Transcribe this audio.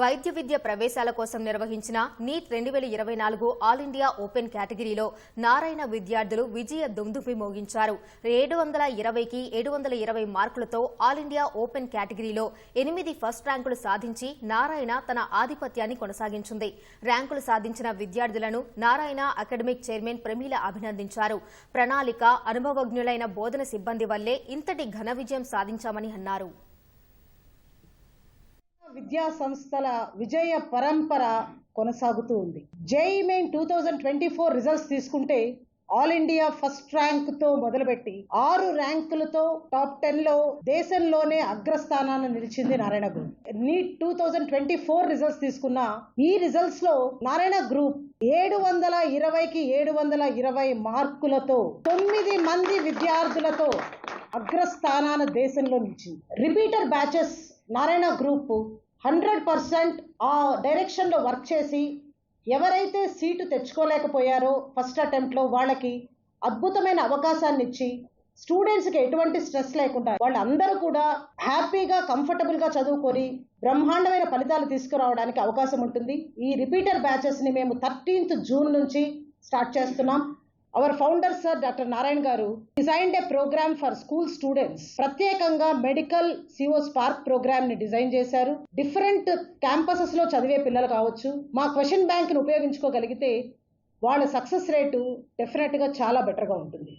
వైద్య విద్య ప్రవేశాల కోసం నిర్వహించిన నీట్ రెండు వేల ఇరవై నాలుగు ఆల్ ఇండియా ఓపెన్ కేటగిరీలో నారాయణ విద్యార్థులు విజయ దుందుపి మోగించారు. ఏడు వందల ఇరవైకి ఏడు వందల ఇరవై మార్కులతో ఆల్ ఇండియా ఓపెన్ కేటగిరీలో ఎనిమిది ఫస్ట్ ర్యాంకులు సాధించి నారాయణ తన ఆధిపత్యాన్ని కొనసాగించింది. ర్యాంకులు సాధించిన విద్యార్థులను నారాయణ అకాడమిక్ చైర్మన్ ప్రమీల అభినందించారు. ప్రణాళిక అనుభవజ్ఞులైన బోధన సిబ్బంది వల్లే ఇంతటి ఘన విజయం సాధించామని అన్నారు. విద్యా సంస్థల విజయ పరంపర కొనసాగుతూ ఉంది. JEE Main two thousand twenty four results తీసుకుంటే ఆల్ ఇండియా ఫస్ట్ ర్యాంక్తో మొదలుపెట్టి ఆరు ర్యాంకులతో టాప్ టెన్లో దేశంలోనే అగ్రస్థానాన్ని నిలిచింది Narayana group NEET two thousand twenty four results తీసుకున్న ఈ రిజల్ట్స్లో నారాయణ గ్రూప్ ఏడు వందల ఇరవైకి ఏడు వందల ఇరవై మార్కులతో తొమ్మిది మంది విద్యార్థులతో అగ్రస్థానాన దేశంలో నిలిచింది. Repeater batches Narayana group hundred percent ఆ డైరెక్షన్లో వర్క్ చేసి ఎవరైతే సీటు తెచ్చుకోలేకపోయారో ఫస్ట్ అటెంప్ట్లో వాళ్ళకి అద్భుతమైన అవకాశాన్ని ఇచ్చి స్టూడెంట్స్కి ఎటువంటి స్ట్రెస్ లేకుండా వాళ్ళందరూ కూడా హ్యాపీగా కంఫర్టబుల్గా చదువుకొని బ్రహ్మాండమైన ఫలితాలు తీసుకురావడానికి అవకాశం ఉంటుంది. ఈ రిపీటర్ బ్యాచెస్ని మేము థర్టీన్త్ జూన్ నుంచి స్టార్ట్ చేస్తున్నాం. Our founder sir doctor Narayana గారు designed a programme for school students ప్రత్యేకంగా మెడికల్ సిఓ స్పార్క్ ప్రోగ్రామ్ని డిజైన్ చేశారు. డిఫరెంట్ క్యాంపసెస్లో చదివే పిల్లలు కావచ్చు. మా క్వశ్చన్ బ్యాంక్ని ఉపయోగించుకోగలిగితే వాళ్ళ సక్సెస్ రేటు డెఫినెట్గా చాలా బెటర్గా ఉంటుంది.